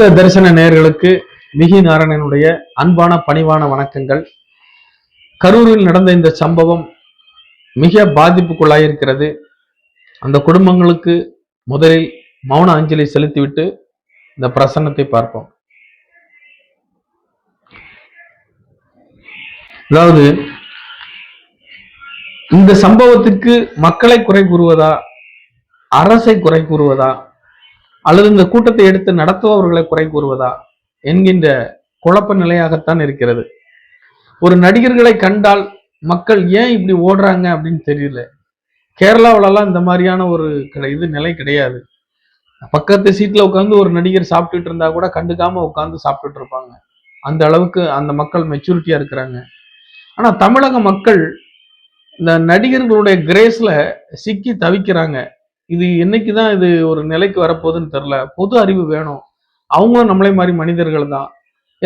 தரிசன நேர்களுக்கு மிகி நாராயணனுடைய அன்பான பணிவான வணக்கங்கள். கரூரில் நடந்த இந்த சம்பவம் மிக பாதிப்புக்குள்ளாயிருக்கிறது. அந்த குடும்பங்களுக்கு முதலில் மௌன அஞ்சலி செலுத்திவிட்டு இந்த பிரசன்னத்தை பார்ப்போம். அதாவது இந்த சம்பவத்திற்கு மக்களை குறை கூறுவதா அரசை குறை கூறுவதா அல்லது இந்த கூட்டத்தை எடுத்து நடத்துபவர்களை குறை கூறுவதா என்கின்ற குழப்ப நிலையாகத்தான் இருக்கிறது. ஒரு நடிகர்களை கண்டால் மக்கள் ஏன் இப்படி ஓடுறாங்க அப்படின்னு தெரியல. கேரளாவிலலாம் இந்த மாதிரியான ஒரு இது நிலை கிடையாது. பக்கத்து சீட்ல உட்காந்து ஒரு நடிகர் சாப்பிட்டுட்டு இருந்தா கூட கண்டுக்காம உட்காந்து சாப்பிட்டுட்டு இருப்பாங்க. அந்த அளவுக்கு அந்த மக்கள் மெச்சூரிட்டியா இருக்கிறாங்க. ஆனா தமிழக மக்கள் இந்த நடிகர்களுடைய கிரேஸ்ல சிக்கி தவிக்கிறாங்க. இது என்னைக்கு தான் இது ஒரு நிலைக்கு வரப்போகுதுன்னு தெரில பொது அறிவு வேணும். அவங்களும் நம்மளே மாதிரி மனிதர்கள் தான்.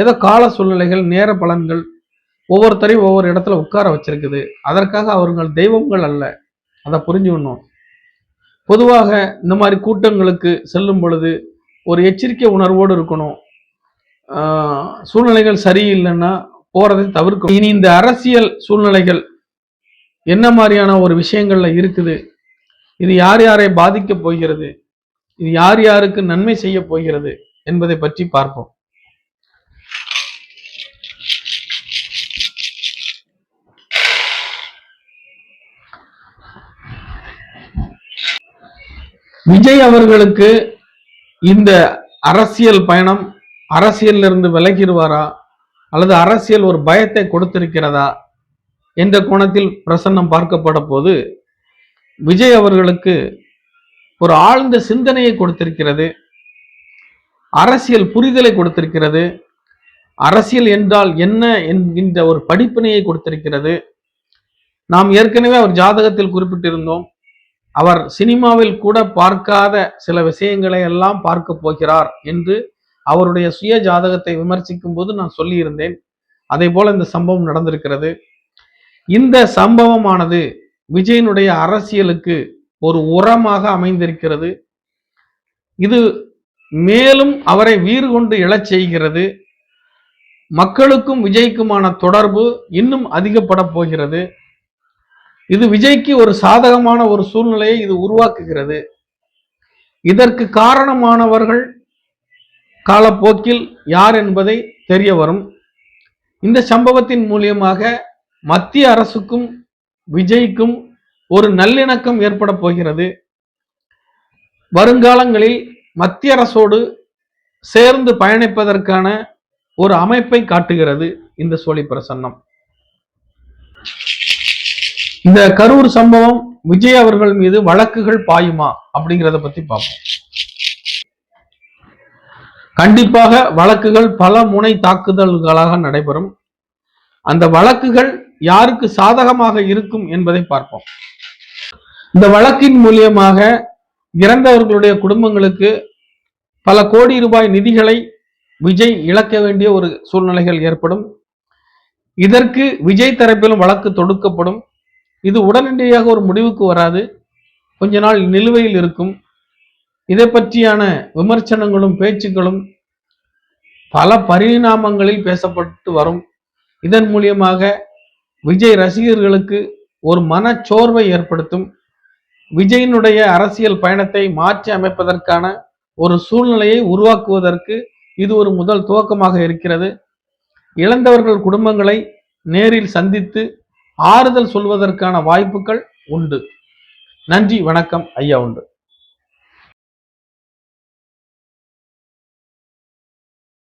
ஏதோ கால சூழ்நிலைகள் நேர பலன்கள் ஒவ்வொருத்தரையும் ஒவ்வொரு இடத்துல உட்கார வச்சிருக்குது. அதற்காக அவர்கள் தெய்வங்கள் அல்ல. அதை புரிஞ்சுக்கணும். பொதுவாக இந்த மாதிரி கூட்டங்களுக்கு செல்லும் பொழுது ஒரு எச்சரிக்கை உணர்வோடு இருக்கணும். சூழ்நிலைகள் சரியில்லைன்னா போறதை தவிர்க்கணும். இனி இந்த அரசியல் சூழ்நிலைகள் என்ன மாதிரியான ஒரு விஷயங்கள்ல இருக்குது? இது யார் யாரை பாதிக்கப் போகிறது? இது யார் யாருக்கு நன்மை செய்ய போகிறது என்பதை பற்றி பார்ப்போம். விஜய் அவர்களுக்கு இந்த அரசியல் பயணம் அரசியலில் இருந்து விலகிடுவாரா? அல்லது அரசியல் ஒரு பயத்தை கொடுத்திருக்கிறதா? என்ற கோணத்தில் பிரசன்னம் பார்க்கப்பட போது விஜய் அவர்களுக்கு ஒரு ஆழ்ந்த சிந்தனையை கொடுத்திருக்கிறது. அரசியல் புரிதலை கொடுத்திருக்கிறது. அரசியல் என்றால் என்ன என்கின்ற ஒரு படிப்பினையை கொடுத்திருக்கிறது. நாம் ஏற்கனவே அவர் ஜாதகத்தில் குறிப்பிட்டிருந்தோம். அவர் சினிமாவில் கூட பார்க்காத சில விஷயங்களை எல்லாம் பார்க்க போகிறார் என்று அவருடைய சுய ஜாதகத்தை விமர்சிக்கும் போது நான் சொல்லியிருந்தேன். அதே போல இந்த சம்பவம் நடந்திருக்கிறது. இந்த சம்பவமானது விஜயனுடைய அரசியலுக்கு ஒரு உரமாக அமைந்திருக்கிறது. இது மேலும் அவரை வீறு கொண்டு எழச் செய்கிறது. மக்களுக்கும் விஜய்க்குமான தொடர்பு இன்னும் அதிகப்பட போகிறது. இது விஜய்க்கு ஒரு சாதகமான ஒரு சூழ்நிலையை இது உருவாக்குகிறது. இதற்கு காரணமானவர்கள் காலப்போக்கில் யார் என்பதை தெரிய வரும். இந்த சம்பவத்தின் மூலியமாக மத்திய அரசுக்கும் விஜய்க்கும் ஒரு நல்லிணக்கம் ஏற்பட போகிறது. வருங்காலங்களில் மத்திய அரசோடு சேர்ந்து பயணிப்பதற்கான ஒரு அமைப்பை காட்டுகிறது இந்த சோழி பிரசன்னம். இந்த கரூர் சம்பவம் விஜய் அவர்கள் மீது வழக்குகள் பாயுமா அப்படிங்கிறத பத்தி பார்ப்போம். கண்டிப்பாக வழக்குகள் பல முனை தாக்குதல்களாக நடைபெறும். அந்த வழக்குகள் யாருக்கு சாதகமாக இருக்கும் என்பதை பார்ப்போம். இந்த வழக்கின் மூலியமாக இறந்தவர்களுடைய குடும்பங்களுக்கு பல கோடி ரூபாய் நிதிகளை விஜய் இழக்க வேண்டிய ஒரு சூழ்நிலைகள் ஏற்படும். இதற்கு விஜய் தரப்பிலும் வழக்கு தொடுக்கப்படும். இது உடனடியாக ஒரு முடிவுக்கு வராது. கொஞ்ச நாள் நிலுவையில் இருக்கும். இதை பற்றியான விமர்சனங்களும் பேச்சுக்களும் பல பரிணாமங்களில் பேசப்பட்டு வரும். இதன் மூலியமாக விஜய் ரசிகர்களுக்கு ஒரு மனச்சோர்வை ஏற்படுத்தும். விஜயினுடைய அரசியல் பயணத்தை மாற்றி அமைப்பதற்கான ஒரு சூழ்நிலையை உருவாக்குவதற்கு இது ஒரு முதல் துவக்கமாக இருக்கிறது. இழந்தவர்கள் குடும்பங்களை நேரில் சந்தித்து ஆறுதல் சொல்வதற்கான வாய்ப்புகள் உண்டு. நன்றி வணக்கம் ஐயா உண்டு.